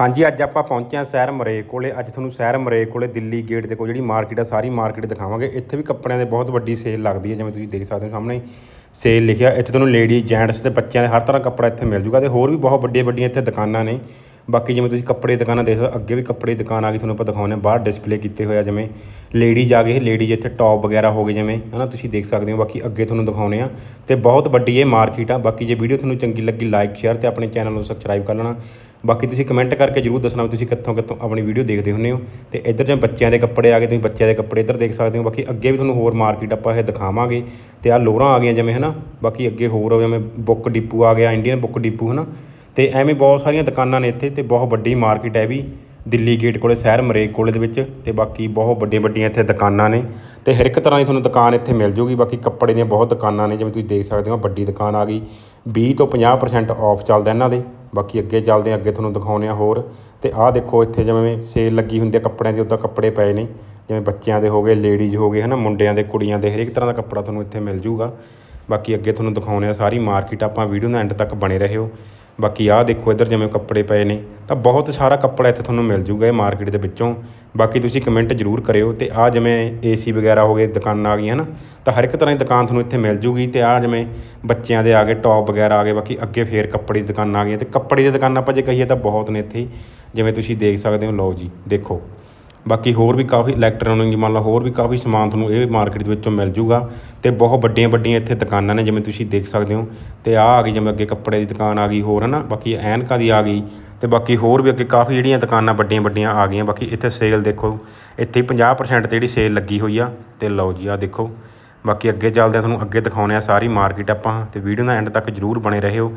ਹਾਂਜੀ, ਅੱਜ ਆਪਾਂ ਪਹੁੰਚੇ ਹਾਂ ਸ਼ਹਿਰ ਮਰੇਕ ਕੋਲੇ। ਅੱਜ ਤੁਹਾਨੂੰ ਸ਼ਹਿਰ ਮਰੇਕ ਕੋਲੇ, ਦਿੱਲੀ ਗੇਟ ਦੇ ਕੋਲ ਜਿਹੜੀ ਮਾਰਕੀਟ ਆ, ਸਾਰੀ ਮਾਰਕੀਟ ਦਿਖਾਵਾਂਗੇ। ਇੱਥੇ ਵੀ ਕੱਪੜਿਆਂ ਦੇ ਬਹੁਤ ਵੱਡੀ ਸੇਲ ਲੱਗਦੀ ਹੈ, ਜਿਵੇਂ ਤੁਸੀਂ ਦੇਖ ਸਕਦੇ ਹੋ ਸਾਹਮਣੇ ਸੇਲ ਲਿਖਿਆ। ਇੱਥੇ ਤੁਹਾਨੂੰ ਲੇਡੀ ਜੈਂਟਸ ਤੇ ਬੱਚਿਆਂ ਦੇ ਹਰ ਤਰ੍ਹਾਂ ਕੱਪੜਾ ਇੱਥੇ ਮਿਲ ਜੂਗਾ ਤੇ ਹੋਰ ਵੀ ਬਹੁਤ ਵੱਡੀਆਂ ਵੱਡੀਆਂ ਇੱਥੇ ਦੁਕਾਨਾਂ ਨੇ। ਬਾਕੀ ਜਿਵੇਂ ਤੁਸੀਂ ਕੱਪੜੇ ਦੁਕਾਨਾਂ ਦੇਖ ਸਕਦੇ ਹੋ, ਅੱਗੇ ਵੀ ਕੱਪੜੇ ਦੀ ਦੁਕਾਨ ਆ ਗਈ ਤੁਹਾਨੂੰ ਆਪਾਂ ਦਿਖਾਉਂਦੇ ਹਾਂ। ਬਾਹਰ ਡਿਸਪਲੇ ਕੀਤੇ ਹੋਏ ਆ ਜਿਵੇਂ ਲੇਡੀਜ਼ ਆ ਗਏ ਲੇਡੀਜ਼ ਇੱਥੇ ਟੌਪ ਵਗੈਰਾ ਹੋ ਗਏ ਜਿਵੇਂ ਹਨਾ ਤੁਸੀਂ ਦੇਖ ਸਕਦੇ ਹੋ। ਬਾਕੀ ਅੱਗੇ ਤੁਹਾਨੂੰ ਦਿਖਾਉਂਦੇ ਆ ਤੇ ਬਹੁਤ ਵੱਡੀ ਇਹ ਮਾਰਕੀਟ ਆ। ਬਾਕੀ ਜੇ ਵੀਡੀਓ ਤੁਹਾਨੂੰ ਚੰਗੀ ਲੱਗੀ ਲਾਈਕ ਸ਼ੇਅਰ ਤੇ ਆਪਣੇ ਚੈਨਲ ਨੂੰ ਸਬਸਕ੍ਰਾਈਬ ਕਰ ਲੈਣਾ। ਬਾਕੀ ਤੁਸੀਂ ਕਮੈਂਟ ਕਰਕੇ ਜਰੂਰ ਦੱਸਣਾ ਵੀ ਤੁਸੀਂ ਕਿੱਥੋਂ ਕਿੱਥੋਂ ਆਪਣੀ ਵੀਡੀਓ ਦੇਖਦੇ ਹੁੰਦੇ ਹੋ। ਤੇ ਇੱਧਰ ਜਿਵੇਂ ਬੱਚਿਆਂ ਦੇ ਕੱਪੜੇ ਆ ਗਏ ਤੁਸੀਂ ਬੱਚਿਆਂ ਦੇ ਕੱਪੜੇ ਇੱਧਰ ਦੇਖ ਸਕਦੇ ਹੋ। ਬਾਕੀ ਅੱਗੇ ਵੀ ਤੁਹਾਨੂੰ ਹੋਰ ਮਾਰਕੀਟ ਆਪਾਂ ਇਹ ਦਿਖਾਵਾਂਗੇ। ਤੇ ਆ ਲੋਰਾਂ ਆ ਗਈਆਂ ਜਿਵੇਂ ਹਨਾ ਬਾਕੀ ਅੱਗੇ ਹੋਰ ਜਿਵੇਂ ਬੁੱਕ ਡਿਪੂ ਆ ਗਿਆ ਇੰਡੀਅਨ ਬੁੱਕ ਡਿਪੂ ਹਨਾ। ਤੇ ਐਵੇਂ ਬਹੁਤ ਸਾਰੀਆਂ ਦੁਕਾਨਾਂ ਨੇ ਇੱਥੇ ਤੇ ਬਹੁਤ ਵੱਡੀ ਮਾਰਕੀਟ ਹੈ ਵੀ, ਦਿੱਲੀ ਗੇਟ ਕੋਲੇ, ਸ਼ਹਿਰ ਮਰੇਕ ਕੋਲੇ ਦੇ ਵਿੱਚ ਤੇ ਬਾਕੀ ਬਹੁਤ ਵੱਡੀਆਂ ਵੱਡੀਆਂ ਇੱਥੇ ਦੁਕਾਨਾਂ ਨੇ ਤੇ ਹਰ ਇੱਕ ਤਰ੍ਹਾਂ ਦੀ ਤੁਹਾਨੂੰ ਦੁਕਾਨ ਇੱਥੇ ਮਿਲ ਜੂਗੀ। ਬਾਕੀ ਕੱਪੜੇ ਦੀਆਂ ਬਹੁਤ ਦੁਕਾਨਾਂ ਨੇ, ਜਿਵੇਂ ਤੁਸੀਂ ਦੇਖ ਸਕਦੇ ਹੋ ਵੱਡੀ ਦੁਕਾਨ ਆ ਗਈ। 20 ਤੋਂ 50% ਆਫ ਚੱਲਦਾ ਇਹਨਾਂ ਦੇ, ਬਾਕੀ ਅੱਗੇ ਚੱਲਦੇ ਹਾਂ ਅੱਗੇ ਤੁਹਾਨੂੰ ਦਿਖਾਉਂਦੇ ਆ ਹੋਰ। ਤੇ ਆਹ ਦੇਖੋ ਇੱਥੇ ਜਿਵੇਂ ਸੇਲ ਲੱਗੀ ਹੁੰਦੀ ਹੈ ਕੱਪੜਿਆਂ ਦੀ, ਉੱਦਾਂ ਕੱਪੜੇ ਪਏ ਨੇ। ਜਿਵੇਂ ਬੱਚਿਆਂ ਦੇ ਹੋ ਗਏ ਲੇਡੀਜ਼ ਹੋ ਗਏ, ਹਨਾ, ਮੁੰਡਿਆਂ ਦੇ, ਕੁੜੀਆਂ ਦੇ, ਹਰੇਕ ਤਰ੍ਹਾਂ ਦਾ ਕੱਪੜਾ ਤੁਹਾਨੂੰ ਇੱਥੇ ਮਿਲ ਜੂਗਾ। ਬਾਕੀ ਅੱਗੇ ਤੁਹਾਨੂੰ ਦਿਖਾਉਂਦੇ ਆ ਸਾਰੀ ਮਾਰਕੀਟ, ਆਪਾਂ ਵੀਡੀਓ ਦੇ ਐਂਡ ਤੱਕ ਬਣੇ ਰਹਿਓ। ਬਾਕੀ ਆਹ ਦੇਖੋ ਇੱਧਰ ਜਿਵੇਂ ਕੱਪੜੇ ਪਏ ਨੇ, ਤਾਂ ਬਹੁਤ ਸਾਰਾ ਕੱਪੜਾ ਇੱਥੇ ਤੁਹਾਨੂੰ ਮਿਲ ਜੂਗਾ ਇਹ ਮਾਰਕੀਟ ਦੇ ਵਿੱਚੋਂ। ਬਾਕੀ ਤੁਸੀਂ ਕਮੈਂਟ ਜ਼ਰੂਰ ਕਰਿਓ ਤੇ ਆਹ ਜਿਵੇਂ ਏਸੀ ਵਗੈਰਾ ਹੋ ਗਏ, ਦੁਕਾਨਾਂ ਆ ਗਈਆਂ ਨਾ ਤਾਂ ਹਰ ਇੱਕ ਤਰ੍ਹਾਂ ਦੀ ਦੁਕਾਨ ਤੁਹਾਨੂੰ ਇੱਥੇ ਮਿਲ ਜੂਗੀ ਤੇ ਆਹ ਜਿਵੇਂ ਬੱਚਿਆਂ ਦੇ ਆ ਗਏ ਟੌਪ ਵਗੈਰਾ ਆ ਗਏ, ਬਾਕੀ ਅੱਗੇ ਫੇਰ ਕੱਪੜੇ ਦੀ ਦੁਕਾਨਾਂ ਆ ਗਈਆਂ ਤੇ ਕੱਪੜੇ ਦੀ ਦੁਕਾਨਾਂ ਆਪਾਂ ਜੇ ਕਹੀਏ ਤਾਂ ਬਹੁਤ ਨੇ ਇੱਥੇ। ਜਿਵੇਂ ਤੁਸੀਂ ਦੇਖ ਸਕਦੇ ਹੋ, ਲਓ ਜੀ, ਦੇਖੋ। ਬਾਕੀ ਹੋਰ ਵੀ ਕਾਫੀ ਇਲੈਕਟ੍ਰੋਨਿਕ ਮੰਨ ਲਓ ਹੋਰ ਵੀ ਕਾਫੀ ਸਮਾਨ ਤੁਹਾਨੂੰ ਇਹ ਮਾਰਕੀਟ ਦੇ ਵਿੱਚੋਂ ਮਿਲ ਜੂਗਾ ਤੇ ਬਹੁਤ ਵੱਡੀਆਂ ਵੱਡੀਆਂ ਇੱਥੇ ਦੁਕਾਨਾਂ ਨੇ ਜਿਵੇਂ ਤੁਸੀਂ ਦੇਖ ਸਕਦੇ ਹੋ ਤੇ ਆਹ ਆ ਗਈ ਜਿਵੇਂ ਅੱਗੇ ਕੱਪੜੇ ਦੀ ਦੁਕਾਨ ਆ ਗਈ, ਹੋਰ ਹਨਾ, ਬਾਕੀ ਐਨਕਾਂ ਦੀ ਆ ਗਈ ਤੇ ਬਾਕੀ ਹੋਰ ਵੀ ਅੱਗੇ ਕਾਫੀ ਜਿਹੜੀਆਂ ਦੁਕਾਨਾਂ ਵੱਡੀਆਂ ਵੱਡੀਆਂ ਆ ਗਈਆਂ, ਬਾਕੀ ਇੱਥੇ ਸੇਲ ਦੇਖੋ, ਇੱਥੇ 50% ਤੇ ਜਿਹੜੀ ਸੇਲ ਲੱਗੀ ਹੋਈ ਆ ਤੇ ਲਓ ਜੀ ਆ ਦੇਖੋ। ਬਾਕੀ ਅੱਗੇ ਚੱਲਦੇ ਆ ਤੁਹਾਨੂੰ ਅੱਗੇ ਦਿਖਾਉਂਦੇ ਆ ਸਾਰੀ ਮਾਰਕੀਟ ਆਪਾਂ ਤੇ ਵੀਡੀਓ ਦਾ ਐਂਡ ਤੱਕ ਜਰੂਰ ਬਣੇ ਰਹਿਓ।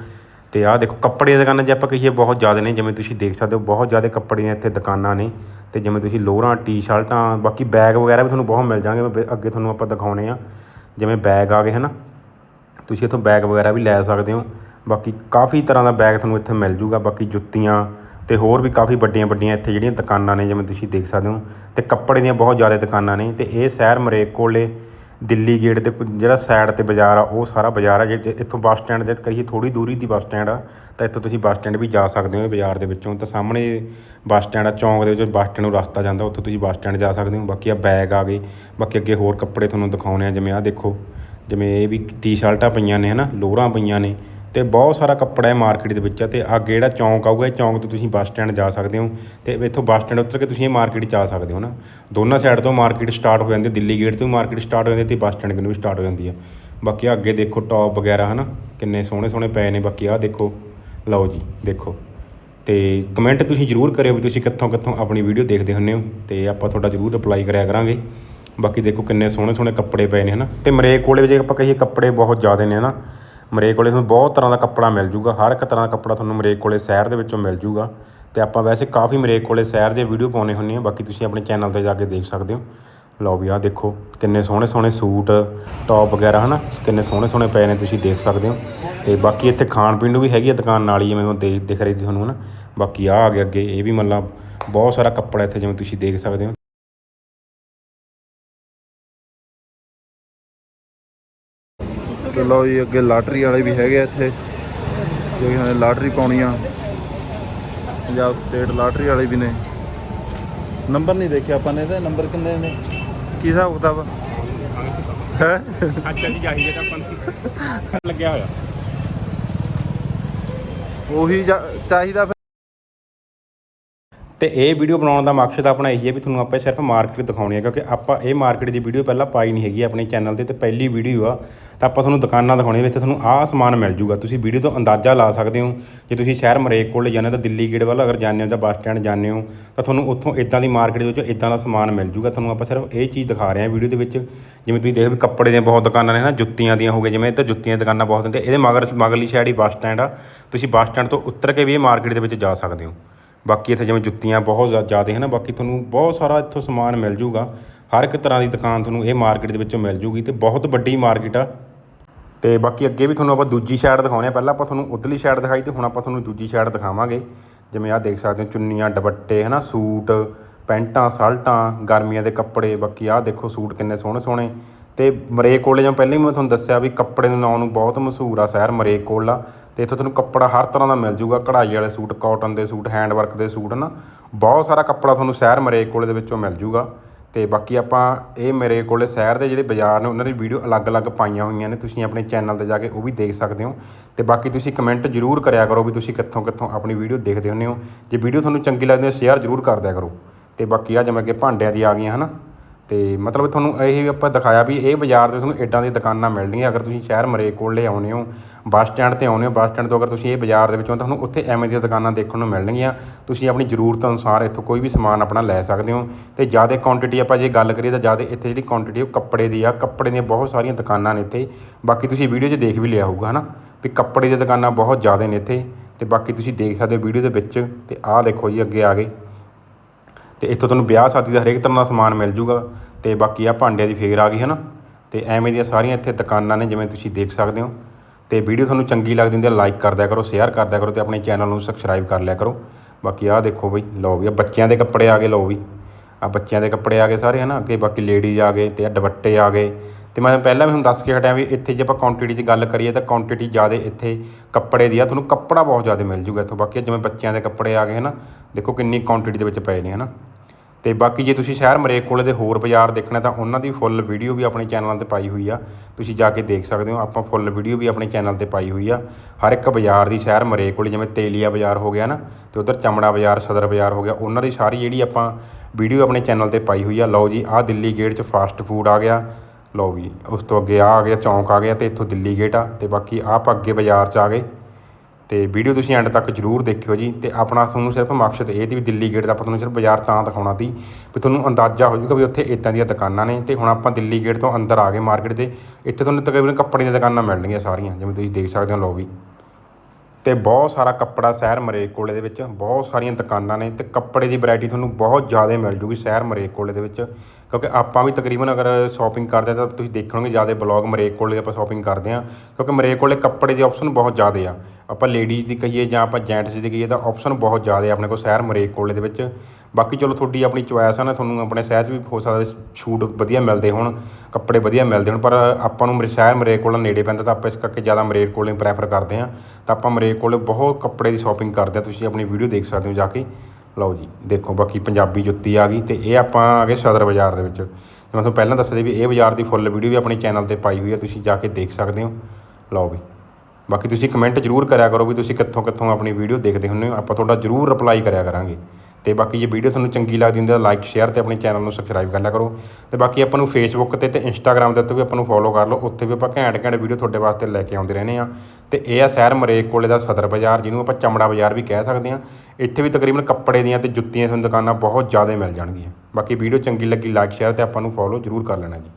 ਤੇ ਆਹ ਦੇਖੋ ਕੱਪੜੇ ਦੀਆਂ ਦੁਕਾਨਾਂ ਜੇ ਆਪਾਂ ਕਹੀਏ ਬਹੁਤ ਜ਼ਿਆਦਾ ਨੇ, ਜਿਵੇਂ ਤੁਸੀਂ ਦੇਖ ਸਕਦੇ ਹੋ, ਬਹੁਤ ਜ਼ਿਆਦਾ ਕੱਪੜੇ ਦੀਆਂ ਇੱਥੇ ਦੁਕਾਨਾਂ ਨੇ। ਤੇ ਜਿਵੇਂ ਤੁਸੀਂ ਲੋਅਰਾਂ ਟੀ-ਸ਼ਰਟਾਂ, ਬਾਕੀ ਬੈਗ ਵਗੈਰਾ ਵੀ ਤੁਹਾਨੂੰ ਬਹੁਤ ਮਿਲ ਜਾਣਗੇ, ਮੈਂ ਅੱਗੇ ਤੁਹਾਨੂੰ ਆਪਾਂ ਦਿਖਾਉਣੇ ਆ। ਜਿਵੇਂ ਬੈਗ ਆ ਗਏ, ਹਨਾ? ਤੁਸੀਂ ਇੱਥੋਂ ਬੈਗ ਵਗੈਰਾ ਵੀ ਲੈ ਸਕਦੇ ਹੋ। ਬਾਕੀ ਕਾਫੀ ਤਰ੍ਹਾਂ ਦਾ ਬੈਗ ਤੁਹਾਨੂੰ ਇੱਥੇ ਮਿਲ ਜੂਗਾ, ਬਾਕੀ ਜੁੱਤੀਆਂ ਤੇ ਹੋਰ ਵੀ ਕਾਫੀ ਵੱਡੀਆਂ ਵੱਡੀਆਂ ਇੱਥੇ ਜਿਹੜੀਆਂ ਦੁਕਾਨਾਂ ਨੇ, ਜਿਵੇਂ ਤੁਸੀਂ ਦੇਖ ਸਕਦੇ ਹੋ। ਤੇ ਕੱਪੜੇ ਦੀਆਂ ਬਹੁਤ ਜ਼ਿਆਦਾ ਦੁਕਾਨਾਂ ਨੇ ਤੇ ਇਹ ਸ਼ਹਿਰ ਮਰੇਕ ਕੋਲੇ ਦਿੱਲੀ ਗੇਟ ਦੇ ਕੁ- ਜਿਹੜਾ ਸਾਈਡ ਤੇ ਬਾਜ਼ਾਰ ਆ, ਉਹ ਸਾਰਾ ਬਾਜ਼ਾਰ ਆ, ਜੇ ਜੇ ਇੱਥੋਂ ਬੱਸ ਸਟੈਂਡ ਦੇ ਕਰੀਏ ਥੋੜੀ ਦੂਰੀ ਦੀ ਬੱਸ ਸਟੈਂਡ ਆ, ਤਾਂ ਇੱਥੋਂ ਤੁਸੀਂ ਬੱਸ ਸਟੈਂਡ ਵੀ ਜਾ ਸਕਦੇ ਹੋ ਬਾਜ਼ਾਰ ਦੇ ਵਿੱਚੋਂ। ਤਾਂ ਸਾਹਮਣੇ ਬੱਸ ਸਟੈਂਡ ਆ, ਚੌਂਕ ਦੇ ਵਿੱਚ ਬੱਸ ਸਟੈਂਡ ਨੂੰ ਰਸਤਾ ਜਾਂਦਾ, ਉੱਥੋਂ ਤੁਸੀਂ ਬੱਸ ਸਟੈਂਡ ਜਾ ਸਕਦੇ ਹੋ। ਬਾਕੀ ਆ ਬੈਗ ਆ ਗਏ, ਬਾਕੀ ਅੱਗੇ ਹੋਰ ਕੱਪੜੇ ਤੁਹਾਨੂੰ ਦਿਖਾਉਣੇ ਆ, ਜਿਵੇਂ ਆ ਦੇਖੋ, ਜਿਵੇਂ ਇਹ ਵੀ ਟੀ-ਸ਼ਰਟਾਂ ਪਈਆਂ ਨੇ, ਹਨਾ ਲੋਰਾਂ ਪਈਆਂ ਨੇ। ਤੇ ਬਹੁਤ ਸਾਰਾ ਕੱਪੜਾ ਹੈ ਮਾਰਕੀਟ ਦੇ ਵਿੱਚ ਤੇ ਅੱਗੇ ਜਿਹੜਾ ਚੌਂਕ ਆਊਗਾ, ਇਹ ਚੌਂਕ ਤੋਂ ਤੁਸੀਂ ਬੱਸ ਸਟੈਂਡ ਜਾ ਸਕਦੇ ਹੋ ਤੇ ਇੱਥੋਂ ਬੱਸ ਸਟੈਂਡ ਉਤਰ ਕੇ ਤੁਸੀਂ ਇਹ ਮਾਰਕੀਟ ਜਾ ਸਕਦੇ ਹੋ ਨਾ। ਦੋਨਾਂ ਸਾਈਡ ਤੋਂ ਮਾਰਕੀਟ ਸਟਾਰਟ ਹੋ ਜਾਂਦੀ ਹੈ, ਦਿੱਲੀ ਗੇਟ ਤੋਂ ਮਾਰਕੀਟ ਸਟਾਰਟ ਹੋ ਜਾਂਦੀ ਤੇ ਬੱਸ ਸਟੈਂਡ ਕਿਨੂੰ ਵੀ ਸਟਾਰਟ ਹੋ ਜਾਂਦੀ ਹੈ। ਬਾਕੀ ਅੱਗੇ ਦੇਖੋ ਟੌਪ ਵਗੈਰਾ ਹਨਾ, ਕਿੰਨੇ ਸੋਹਣੇ ਸੋਹਣੇ ਪਏ ਨੇ ਬਾਕੀ ਆਹ ਦੇਖੋ, ਲਓ ਜੀ, ਦੇਖੋ। ਤੇ ਕਮੈਂਟ ਤੁਸੀਂ ਜਰੂਰ ਕਰਿਓ ਵੀ ਤੁਸੀਂ ਕਿੱਥੋਂ ਕਿੱਥੋਂ ਆਪਣੀ ਵੀਡੀਓ ਦੇਖਦੇ ਹੁੰਦੇ ਹੋ ਤੇ ਆਪਾਂ ਤੁਹਾਡਾ ਜਰੂਰ ਰਿਪਲਾਈ ਕਰਿਆ ਕਰਾਂਗੇ। ਬਾਕੀ ਦੇਖੋ ਕਿੰਨੇ ਸੋਹਣੇ ਸੋਹਣੇ ਕੱਪੜੇ ਪਏ ਨੇ ਹਨਾ, ਤੇ ਮਰੇਕ ਕੋਲੇ ਜੇ ਆਪਾਂ ਕਹੀਏ ਕੱਪੜੇ ਬਹੁਤ ਜ਼ਿਆਦਾ ਨੇ ਹਨਾ ਮਰੇਕ ਕੋਲੇ ਤੁਹਾਨੂੰ ਬਹੁਤ ਤਰ੍ਹਾਂ ਦਾ ਕੱਪੜਾ ਮਿਲ ਜੂਗਾ, ਹਰ ਇੱਕ ਤਰ੍ਹਾਂ ਦਾ ਕੱਪੜਾ ਤੁਹਾਨੂੰ ਮਰੇਕ ਕੋਲੇ ਸ਼ਹਿਰ ਦੇ ਵਿੱਚੋਂ ਮਿਲ ਜੂਗਾ। ਤੇ ਆਪਾਂ ਵੈਸੇ ਕਾਫੀ ਮਰੇਕ ਕੋਲੇ ਸ਼ਹਿਰ ਦੇ ਵੀਡੀਓ ਪਾਉਣੇ ਹੁੰਦੇ ਆ ਬਾਕੀ ਤੁਸੀਂ ਆਪਣੇ ਚੈਨਲ ਤੇ ਜਾ ਕੇ ਦੇਖ ਸਕਦੇ ਹੋ। ਲਓ ਵੀ ਆਹ ਦੇਖੋ, ਕਿੰਨੇ ਸੋਹਣੇ ਸੋਹਣੇ ਸੂਟ, ਟੌਪ ਵਗੈਰਾ, ਹਨਾ? ਕਿੰਨੇ ਸੋਹਣੇ ਸੋਹਣੇ ਪਏ ਨੇ ਤੁਸੀਂ ਦੇਖ ਸਕਦੇ ਹੋ। ਤੇ ਬਾਕੀ ਇੱਥੇ ਖਾਣ ਪੀਣ ਨੂੰ ਵੀ ਹੈਗੀ ਆ ਦੁਕਾਨ ਨਾਲ ਹੀ, ਜਿਵੇਂ ਦੇ, ਦਿਖ ਰਹੀ ਸੀ ਤੁਹਾਨੂੰ, ਹਨਾ? ਬਾਕੀ ਆਹ ਆ ਗਿਆ ਅੱਗੇ, ਇਹ ਵੀ ਮਤਲਬ ਬਹੁਤ ਸਾਰਾ ਕੱਪੜਾ ਇੱਥੇ ਜਿਵੇਂ ਤੁਸੀਂ ਦੇਖ ਸਕਦੇ ਹੋ। ਤੇ ਲਓ ਜੀ ਅੱਗੇ ਲਾਟਰੀ ਵਾਲੇ ਵੀ ਹੈਗੇ ਇੱਥੇ। ਜੋ ਕਿ ਹਨੇ ਲਾਟਰੀ ਪਾਉਣੀ ਆ ਪੰਜਾਬ ਸਟੇਟ ਲਾਟਰੀ ਵਾਲੇ ਵੀ ਨੇ। ਨੰਬਰ ਨਹੀਂ ਦੇਖਿਆ ਆਪਾਂ ਨੇ ਤੇ ਨੰਬਰ ਕਿੰਨੇ ਨੇ? ਕੀ ਹਿਸਾਬ ਕਿਤਾਬ ਹੈ? ਅੱਛਾ ਜੀ ਤਾਂ ਆਪਾਂ ਨੂੰ ਲੱਗਿਆ ਹੋਇਆ। ਉਹੀ ਚਾਹੀਦਾ ਤੇ ਇਹ ਵੀਡੀਓ ਬਣਾਉਣ ਦਾ ਮਕਸਦ ਆਪਣਾ ਇਹੀ ਹੈ ਵੀ ਤੁਹਾਨੂੰ ਆਪਾਂ ਸਿਰਫ ਮਾਰਕੀਟ ਦਿਖਾਉਣੀ ਹੈ, ਕਿਉਂਕਿ ਆਪਾਂ ਇਹ ਮਾਰਕੀਟ ਦੀ ਵੀਡੀਓ ਪਹਿਲਾਂ ਪਾਈ ਨਹੀਂ ਹੈਗੀ ਆਪਣੇ ਚੈਨਲ ਤੇ ਤੇ ਪਹਿਲੀ ਵੀਡੀਓ ਆ, ਤਾਂ ਆਪਾਂ ਤੁਹਾਨੂੰ ਦੁਕਾਨਾਂ ਦਿਖਾਉਣੀਆਂ ਵਿੱਚ ਤੁਹਾਨੂੰ ਆਹ ਸਮਾਨ ਮਿਲ ਜੂਗਾ। ਤੁਸੀਂ ਵੀਡੀਓ ਤੋਂ ਅੰਦਾਜ਼ਾ ਲਾ ਸਕਦੇ ਹੋ, ਜੇ ਤੁਸੀਂ ਸ਼ਹਿਰ ਮਰੇਕ ਕੋਲ ਜਾਂਦੇ ਹੋ ਤਾਂ ਦਿੱਲੀ ਗੇਟ ਵੱਲ, ਅਗਰ ਜਾਂਦੇ ਹੋ ਜਾਂ ਬੱਸ ਸਟੈਂਡ ਜਾਂਦੇ ਹੋ, ਤਾਂ ਤੁਹਾਨੂੰ ਉੱਥੋਂ ਇਦਾਂ ਦੀ ਮਾਰਕੀਟ ਦੇ ਵਿੱਚੋਂ ਇਦਾਂ ਦਾ ਸਮਾਨ ਮਿਲ ਜੂਗਾ। ਤੁਹਾਨੂੰ ਆਪਾਂ ਸਿਰਫ ਇਹ ਚੀਜ਼ ਦਿਖਾ ਰਹੇ ਹਾਂ ਵੀਡੀਓ ਦੇ ਵਿੱਚ, ਜਿਵੇਂ ਤੁਸੀਂ ਦੇਖੋ ਵੀ ਕੱਪੜੇ ਦੀਆਂ ਬਹੁਤ ਦੁਕਾਨਾਂ ਨੇ ਨਾ ਜੁੱਤੀਆਂ ਦੀਆਂ ਹੋ ਗਏ ਜਿਵੇਂ ਇੱਧਰ ਜੁੱਤੀਆਂ ਦੀਆਂ ਦੁਕਾਨਾਂ ਬਹੁਤ ਹੁੰਦੀਆਂ, ਇਹਦੇ ਮਗਰ ਮਗਲੀ ਸਾਈਡ ਹੀ ਬੱਸ ਸਟੈਂਡ ਆ। ਤੁਸੀਂ ਬੱਸ ਸਟੈਂਡ ਤੋਂ ਉੱਤਰ ਕੇ ਵੀ ਇਹ ਮਾਰਕੀਟ ਦੇ ਵਿੱਚ ਜਾ ਸਕਦੇ ਹੋ। ਬਾਕੀ ਇੱਥੇ ਜਿਵੇਂ ਜੁੱਤੀਆਂ ਬਹੁਤ ਜ਼ਿਆਦਾ ਹੈ ਨਾ ਬਾਕੀ ਤੁਹਾਨੂੰ ਬਹੁਤ ਸਾਰਾ ਇੱਥੋਂ ਸਮਾਨ ਮਿਲ ਜੂਗਾ। ਹਰ ਇੱਕ ਤਰ੍ਹਾਂ ਦੀ ਦੁਕਾਨ ਤੁਹਾਨੂੰ ਇਹ ਮਾਰਕੀਟ ਦੇ ਵਿੱਚੋਂ ਮਿਲ ਜੂਗੀ ਤੇ ਬਹੁਤ ਵੱਡੀ ਮਾਰਕੀਟ ਆ। ਤੇ ਬਾਕੀ ਅੱਗੇ ਵੀ ਤੁਹਾਨੂੰ ਆਪਾਂ ਦੂਜੀ ਸਾਈਡ ਦਿਖਾਉਣੇ ਆ। ਪਹਿਲਾਂ ਆਪਾਂ ਤੁਹਾਨੂੰ ਉਧਰਲੀ ਸਾਈਡ ਦਿਖਾਈ ਤੇ ਹੁਣ ਆਪਾਂ ਤੁਹਾਨੂੰ ਦੂਜੀ ਸਾਈਡ ਦਿਖਾਵਾਂਗੇ। ਜਿਵੇਂ ਆਹ ਦੇਖ ਸਕਦੇ ਹੋ, ਚੁੰਨੀਆਂ, ਦੁਪੱਟੇ ਹਨਾ, ਸੂਟ, ਪੈਂਟਾਂ ਸਾਲਟਾਂ ਗਰਮੀਆਂ ਦੇ ਕੱਪੜੇ, ਬਾਕੀ ਆਹ ਦੇਖੋ ਸੂਟ ਕਿੰਨੇ ਸੋਹਣੇ ਸੋਹਣੇ ਅਤੇ ਮਰੇਕ ਕੋਲੇ ਜਿਵੇਂ ਪਹਿਲਾਂ ਹੀ ਮੈਂ ਤੁਹਾਨੂੰ ਦੱਸਿਆ ਵੀ ਕੱਪੜੇ ਦੇ ਨਾਂ ਨੂੰ ਬਹੁਤ ਮਸ਼ਹੂਰ ਆ ਸ਼ਹਿਰ ਮਰੇਕ ਕੋਲਾ ਤੇ ਇੱਥੋਂ ਤੁਹਾਨੂੰ ਕੱਪੜਾ ਹਰ ਤਰ੍ਹਾਂ ਦਾ ਮਿਲ ਜੂਗਾ, ਕਢਾਈ ਵਾਲੇ ਸੂਟ ਕੋਟਨ ਦੇ ਸੂਟ ਹੈਂਡ ਵਰਕ ਦੇ ਸੂਟ ਹੈ ਨਾ ਬਹੁਤ ਸਾਰਾ ਕੱਪੜਾ ਤੁਹਾਨੂੰ ਸ਼ਹਿਰ ਮਰੇ ਕੋਲੇ ਦੇ ਵਿੱਚੋਂ ਮਿਲ ਜੂਗਾ। ਅਤੇ ਬਾਕੀ ਆਪਾਂ ਇਹ ਮੇਰੇ ਕੋਲੇ ਸ਼ਹਿਰ ਦੇ ਜਿਹੜੇ ਬਾਜ਼ਾਰ ਨੇ, ਉਹਨਾਂ ਦੀ ਵੀਡੀਓ ਅਲੱਗ-ਅਲੱਗ ਪਾਈਆਂ ਹੋਈਆਂ ਨੇ, ਤੁਸੀਂ ਆਪਣੇ ਚੈਨਲ ਤੇ ਜਾ ਕੇ ਉਹ ਵੀ ਦੇਖ ਸਕਦੇ ਹੋ। ਅਤੇ ਬਾਕੀ ਤੁਸੀਂ ਕਮੈਂਟ ਜ਼ਰੂਰ ਕਰਿਆ ਕਰੋ ਵੀ ਤੁਸੀਂ ਕਿੱਥੋਂ ਕਿੱਥੋਂ ਆਪਣੀ ਵੀਡੀਓ ਦੇਖਦੇ ਹੁੰਦੇ ਹੋ। ਜੇ ਵੀਡੀਓ ਤੁਹਾਨੂੰ ਚੰਗੀ ਲੱਗਦੀ ਹੈ, ਸ਼ੇਅਰ ਜ਼ਰੂਰ ਕਰ ਦਿਆ ਕਰੋ। ਅਤੇ ਬਾਕੀ ਆ ਜਿਵੇਂ ਕਿ ਭਾਂਡਿਆਂ ਦੀ ਆ ਗਈਆਂ ਹੈ ਨਾ ਅਤੇ ਮਤਲਬ ਤੁਹਾਨੂੰ ਇਹ ਵੀ ਆਪਾਂ ਦਿਖਾਇਆ ਵੀ ਇਹ ਬਾਜ਼ਾਰ ਦੇ ਤੁਹਾਨੂੰ ਇੱਦਾਂ ਦੀਆਂ ਦੁਕਾਨਾਂ ਮਿਲਣਗੀਆਂ। ਅਗਰ ਤੁਸੀਂ ਸ਼ਹਿਰ ਮਰੇ ਕੋਲੇ ਆਉਨੇ ਹੋ, ਬੱਸ ਸਟੈਂਡ ਤੇ ਆਉਂਦੇ ਹੋ, ਬੱਸ ਸਟੈਂਡ ਤੋਂ ਅਗਰ ਤੁਸੀਂ ਇਹ ਬਾਜ਼ਾਰ ਦੇ ਵਿੱਚੋਂ ਤੁਹਾਨੂੰ ਉੱਥੇ ਐਵੇਂ ਦੀਆਂ ਦੁਕਾਨਾਂ ਦੇਖਣ ਨੂੰ ਮਿਲਣਗੀਆਂ। ਤੁਸੀਂ ਆਪਣੀ ਜ਼ਰੂਰਤ ਅਨੁਸਾਰ ਇੱਥੋਂ ਕੋਈ ਵੀ ਸਮਾਨ ਆਪਣਾ ਲੈ ਸਕਦੇ ਹੋ। ਅਤੇ ਜ਼ਿਆਦਾ ਕੁਆਂਟਿਟੀ ਆਪਾਂ ਜੇ ਗੱਲ ਕਰੀਏ ਤਾਂ ਜ਼ਿਆਦਾ ਇੱਥੇ ਜਿਹੜੀ ਕੁਆਂਟਿਟੀ ਉਹ ਕੱਪੜੇ ਦੀ ਆ, ਕੱਪੜੇ ਦੀਆਂ ਬਹੁਤ ਸਾਰੀਆਂ ਦੁਕਾਨਾਂ ਨੇ ਇੱਥੇ। ਬਾਕੀ ਤੁਸੀਂ ਵੀਡੀਓ 'ਚ ਦੇਖ ਵੀ ਲਿਆ ਹੋਊਗਾ ਹੈ ਨਾ ਵੀ ਕੱਪੜੇ ਦੀਆਂ ਦੁਕਾਨਾਂ ਬਹੁਤ ਜ਼ਿਆਦਾ ਨੇ ਇੱਥੇ। ਅਤੇ ਬਾਕੀ ਤੁਸੀਂ ਦੇਖ ਸਕਦੇ ਹੋ ਵੀਡੀਓ ਦੇ ਵਿੱਚ। ਅਤੇ ਆਹ ਦੇਖੋ ਜੀ ਅੱਗੇ ਆ ਗਏ। ਤੇ ਇੱਥੋਂ ਤੁਹਾਨੂੰ ਵਿਆਹ ਸ਼ਾਦੀ ਦਾ ਹਰੇਕ ਤਰ੍ਹਾਂ ਦਾ ਸਮਾਨ ਮਿਲ ਜੂਗਾ ਤੇ ਬਾਕੀ ਆ ਭਾਂਡਿਆਂ ਦੀ ਫੇਰ ਆ ਗਈ ਹੈ ਨਾ ਤੇ ਐਵੇਂ ਦੀਆਂ ਸਾਰੀਆਂ ਇੱਥੇ ਦੁਕਾਨਾਂ ਨੇ ਜਿਵੇਂ ਤੁਸੀਂ ਦੇਖ ਸਕਦੇ ਹੋ। ਤੇ ਵੀਡੀਓ ਤੁਹਾਨੂੰ ਚੰਗੀ ਲੱਗਦੀ ਹੁੰਦੀ ਹੈ, ਲਾਈਕ ਕਰ ਦਿਆ ਕਰੋ, ਸ਼ੇਅਰ ਕਰ ਦਿਆ ਕਰੋ ਤੇ ਆਪਣੇ ਚੈਨਲ ਨੂੰ ਸਬਸਕ੍ਰਾਈਬ ਕਰ ਲਿਆ ਕਰੋ। ਬਾਕੀ ਆਹ ਦੇਖੋ ਬਈ, ਲਓ ਵੀ ਆ ਬੱਚਿਆਂ ਦੇ ਕੱਪੜੇ ਆ ਗਏ, ਲਓ ਵੀ। ਆ ਬੱਚਿਆਂ ਦੇ ਕੱਪੜੇ ਆ ਗਏ ਸਾਰੇ, ਹਨਾ? ਅੱਗੇ ਬਾਕੀ ਲੇਡੀਜ਼ ਆ ਗਏ ਤੇ ਆ ਦੁਪੱਟੇ ਆ ਗਏ। ਤੇ ਮੈਂ ਪਹਿਲਾਂ ਵੀ ਤੁਹਾਨੂੰ ਦੱਸ ਕੇ ਹਟਿਆ ਵੀ ਇੱਥੇ ਜੇ ਆਪਾਂ ਕੁਆਂਟੀਟੀ 'ਚ ਗੱਲ ਕਰੀਏ ਤਾਂ ਕੁਆਂਟੀਟੀ ਜ਼ਿਆਦਾ ਇੱਥੇ ਕੱਪੜੇ ਦੀ ਆ, ਤੁਹਾਨੂੰ ਕੱਪੜਾ ਬਹੁਤ ਜ਼ਿਆਦਾ ਮਿਲ ਜੂਗਾ ਇੱਥੋਂ। ਬਾਕੀ ਜਿਵੇਂ ਬੱਚਿਆਂ ਦੇ ਕੱਪੜੇ ਆ ਗਏ, ਹਨਾ? ਦੇਖੋ ਕਿੰਨੀ ਕੁਆਂਟੀਟੀ ਦੇ ਵਿੱਚ ਪਏ ਨੇ, ਹਨਾ? ਤੇ ਬਾਕੀ ਜੇ ਤੁਸੀਂ ਸ਼ਹਿਰ ਮਰੇਕ ਕੋਲੇ ਦੇ ਹੋਰ ਬਾਜ਼ਾਰ ਦੇਖਣਾ ਤਾਂ ਉਹਨਾਂ ਦੀ ਫੁੱਲ ਵੀਡੀਓ ਵੀ ਆਪਣੇ ਚੈਨਲ ਤੇ ਪਾਈ ਹੋਈ ਆ। ਤੁਸੀਂ ਜਾ ਕੇ ਦੇਖ ਸਕਦੇ ਹੋ, ਆਪਾਂ ਫੁੱਲ ਵੀਡੀਓ ਵੀ ਆਪਣੇ ਚੈਨਲ ਤੇ ਪਾਈ ਹੋਈ ਆ। ਹਰ ਇੱਕ ਬਾਜ਼ਾਰ ਦੀ ਸ਼ਹਿਰ ਮਰੇਕ ਕੋਲੇ ਜਿਵੇਂ ਤੇਲੀਆ ਬਾਜ਼ਾਰ ਹੋ ਗਿਆ ਨਾ, ਤੇ ਉਧਰ ਚਮੜਾ ਬਾਜ਼ਾਰ, ਸਦਰ ਬਾਜ਼ਾਰ ਹੋ ਗਿਆ, ਉਹਨਾਂ ਦੀ ਸਾਰੀ ਜਿਹੜੀ ਆਪਾਂ ਵੀਡੀਓ ਆਪਣੇ ਚੈਨਲ ਤੇ ਪਾਈ ਹੋਈ ਆ। ਲਓ ਜੀ, ਆਹ ਦਿੱਲੀ ਗੇਟ 'ਚ ਫਾਸਟ ਫੂਡ ਆ ਗਿਆ। ਲਓ ਵੀ ਉਸ ਤੋਂ ਅੱਗੇ ਆ ਆ ਗਿਆ, ਚੌਂਕ ਆ ਗਿਆ ਤੇ ਇੱਥੋਂ ਦਿੱਲੀ ਗੇਟ ਆ। ਤੇ ਬਾਕੀ ਆਪ ਅੱਗੇ ਬਾਜ਼ਾਰ 'ਚ ਆ ਗਏ। ਤੇ ਵੀਡੀਓ ਤੁਸੀਂ ਐਂਡ ਤੱਕ ਜਰੂਰ ਦੇਖਿਓ ਜੀ ਤੇ ਆਪਣਾ ਤੁਹਾਨੂੰ ਸਿਰਫ ਮਕਸਦ ਇਹ ਸੀ ਵੀ ਦਿੱਲੀ ਗੇਟ ਦਾ ਆਪਾਂ ਤੁਹਾਨੂੰ ਸਿਰਫ ਬਾਜ਼ਾਰ ਤਾਂ ਦਿਖਾਉਣਾ ਸੀ ਵੀ ਤੁਹਾਨੂੰ ਅੰਦਾਜ਼ਾ ਹੋ ਜਾਊਗਾ ਵੀ ਉੱਥੇ ਇਦਾਂ ਦੀਆਂ ਦੁਕਾਨਾਂ ਨੇ ਤੇ ਹੁਣ ਆਪਾਂ ਦਿੱਲੀ ਗੇਟ ਤੋਂ ਅੰਦਰ ਆ ਗਏ ਮਾਰਕੀਟ ਦੇ, ਇੱਥੇ ਤੁਹਾਨੂੰ ਤਕਰੀਬਨ ਕੱਪੜੇ ਦੀਆਂ ਦੁਕਾਨਾਂ ਮਿਲਣਗੀਆਂ ਸਾਰੀਆਂ, ਜਿਵੇਂ ਤੁਸੀਂ ਦੇਖ ਸਕਦੇ ਹੋ ਲਓ ਵੀ। ਤੇ ਬਹੁਤ ਸਾਰਾ ਕੱਪੜਾ ਸ਼ਹਿਰ ਮਰੇਕ ਕੋਲੇ ਦੇ ਵਿੱਚ, ਬਹੁਤ ਸਾਰੀਆਂ ਦੁਕਾਨਾਂ ਨੇ ਤੇ ਕੱਪੜੇ ਦੀ ਵੈਰਾਈਟੀ ਤੁਹਾਨੂੰ ਬਹੁਤ ਜ਼ਿਆਦਾ ਮਿਲ ਜੂਗੀ ਸ਼ਹਿਰ ਮਰੇਕ ਕੋਲੇ ਦੇ ਵਿੱਚ, ਕਿਉਂਕਿ ਆਪਾਂ ਵੀ ਤਕਰੀਬਨ ਅਗਰ ਸ਼ਾਪਿੰਗ ਕਰਦੇ ਹਾਂ ਤਾਂ ਤੁਸੀਂ ਦੇਖੋਗੇ ਜ਼ਿਆਦਾ ਬਲੌਗ ਮਰੇਕ ਕੋਲੇ ਆਪਾਂ ਸ਼ਾਪਿੰਗ ਕਰਦੇ ਹਾਂ ਕਿਉਂਕਿ ਮਰੇਕ ਕੋਲੇ ਕੱਪੜੇ ਦੇ ਆਪਸ਼ਨ ਬਹੁਤ ਜ਼ਿਆਦਾ ਆ। ਆਪਾਂ ਲੇਡੀਜ਼ ਦੀ ਕਹੀਏ ਜਾਂ ਆਪਾਂ ਜੈਂਟਸ ਦੀ ਕਹੀਏ ਤਾਂ ਆਪਸ਼ਨ ਬਹੁਤ ਜ਼ਿਆਦਾ ਆਪਣੇ ਕੋਲ ਸ਼ਹਿਰ ਮਰੇਕ ਕੋਲੇ ਦੇ ਵਿੱਚ। ਬਾਕੀ ਚਲੋ ਤੁਹਾਡੀ ਆਪਣੀ ਚੁਆਇਸ ਆ ਨਾ, ਤੁਹਾਨੂੰ ਆਪਣੇ ਸ਼ਹਿਰ 'ਚ ਵੀ ਹੋ ਸਕਦਾ ਛੂਟ ਵਧੀਆ ਮਿਲਦੇ ਹੋਣ, ਕੱਪੜੇ ਵਧੀਆ ਮਿਲਦੇ ਹੋਣ, ਪਰ ਆਪਾਂ ਨੂੰ ਮੇਰੇ ਸ਼ਹਿਰ ਮਰੇਕ ਕੋਲ ਨੇੜੇ ਪੈਂਦਾ ਤਾਂ ਆਪਾਂ ਇਸ ਕਰਕੇ ਜ਼ਿਆਦਾ ਮਰੇਕ ਕੋਲੇ ਪ੍ਰੈਫਰ ਕਰਦੇ ਹਾਂ। ਤਾਂ ਆਪਾਂ ਮਰੇਕ ਕੋਲੇ ਬਹੁਤ ਕੱਪੜੇ ਦੀ ਸ਼ਾਪਿੰਗ ਕਰਦੇ ਹਾਂ, ਤੁਸੀਂ ਆਪਣੀ ਵੀਡੀਓ ਦੇਖ ਸਕਦੇ ਹੋ ਜਾ ਕੇ। ਲਓ ਜੀ, ਦੇਖੋ ਬਾਕੀ ਪੰਜਾਬੀ ਜੁੱਤੀ ਆ ਗਈ ਤੇ ਇਹ ਆਪਾਂ ਆ ਗਏ ਸਦਰ ਬਾਜ਼ਾਰ ਦੇ ਵਿੱਚ। ਮੈਂ ਤੁਹਾਨੂੰ ਪਹਿਲਾਂ ਦੱਸਿਆ ਵੀ ਇਹ ਬਾਜ਼ਾਰ ਦੀ ਫੁੱਲ ਵੀਡੀਓ ਵੀ ਆਪਣੇ ਚੈਨਲ ਤੇ ਪਾਈ ਹੋਈ ਹੈ ਤੁਸੀਂ ਜਾ ਕੇ ਦੇਖ ਸਕਦੇ ਹੋ। ਲਓ ਵੀ। ਬਾਕੀ ਤੁਸੀਂ ਕਮੈਂਟ ਜ਼ਰੂਰ ਕਰਿਆ ਕਰੋ ਵੀ ਤੁਸੀਂ ਕਿੱਥੋਂ ਕਿੱਥੋਂ ਆਪਣੀ ਵੀਡੀਓ ਦੇਖਦੇ ਹੁੰਦੇ ਹੋ। ਆਪਾਂ ਤੁਹਾਡਾ ਜ਼ਰੂਰ ਰਿਪਲਾਈ ਕਰਿਆ ਕਰਾਂਗੇ। ਤੇ ਬਾਕੀ ਜੇ ਵੀਡੀਓ ਤੁਹਾਨੂੰ ਚੰਗੀ ਲੱਗਦੀ ਹੁੰਦੀ ਤਾਂ ਲਾਈਕ ਸ਼ੇਅਰ ਤੇ ਆਪਣੇ ਚੈਨਲ ਨੂੰ ਸਬਸਕ੍ਰਾਈਬ ਕਰ ਲਿਆ ਕਰੋ। ਤੇ ਬਾਕੀ ਆਪਾਂ ਨੂੰ ਫੇਸਬੁੱਕ ਤੇ ਤੇ ਇੰਸਟਾਗ੍ਰam ਦੇ ਉੱਤੇ ਵੀ ਆਪਾਂ ਨੂੰ ਫੋਲੋ ਕਰ ਲਓ। ਉੱਥੇ ਵੀ ਆਪਾਂ ਘੈਂਟ ਘੈਂਟ ਵੀਡੀਓ ਤੁਹਾਡੇ ਵਾਸਤੇ ਲੈ ਕੇ ਆਉਂਦੇ ਰਹਿੰਦੇ ਆ। ਤੇ ਇਹ ਆ ਸ਼ਹਿਰ ਮਰੇਕ ਕੋਲੇ ਦਾ ਸਦਰ ਬਾਜ਼ਾਰ, ਜਿਹਨੂੰ ਆਪਾਂ ਚਮੜਾ ਬਾਜ਼ਾਰ ਵੀ ਕਹਿ ਸਕਦੇ ਆ। ਇੱਥੇ ਵੀ ਤਕਰੀਬਨ ਕੱਪੜੇ ਦੀਆਂ ਤੇ ਜੁੱਤੀਆਂ ਦੀਆਂ ਦੁਕਾਨਾਂ ਬਹੁਤ ਜ਼ਿਆਦਾ ਮਿਲ ਜਾਣਗੀਆਂ। ਬਾਕੀ ਵੀਡੀਓ ਚੰਗੀ ਲੱਗੀ ਲਾਈਕ ਸ਼ੇਅਰ ਤੇ ਆਪਾਂ ਨੂੰ ਫੋਲੋ ਜ਼ਰੂਰ ਕਰ ਲੈਣਾ ਜੀ।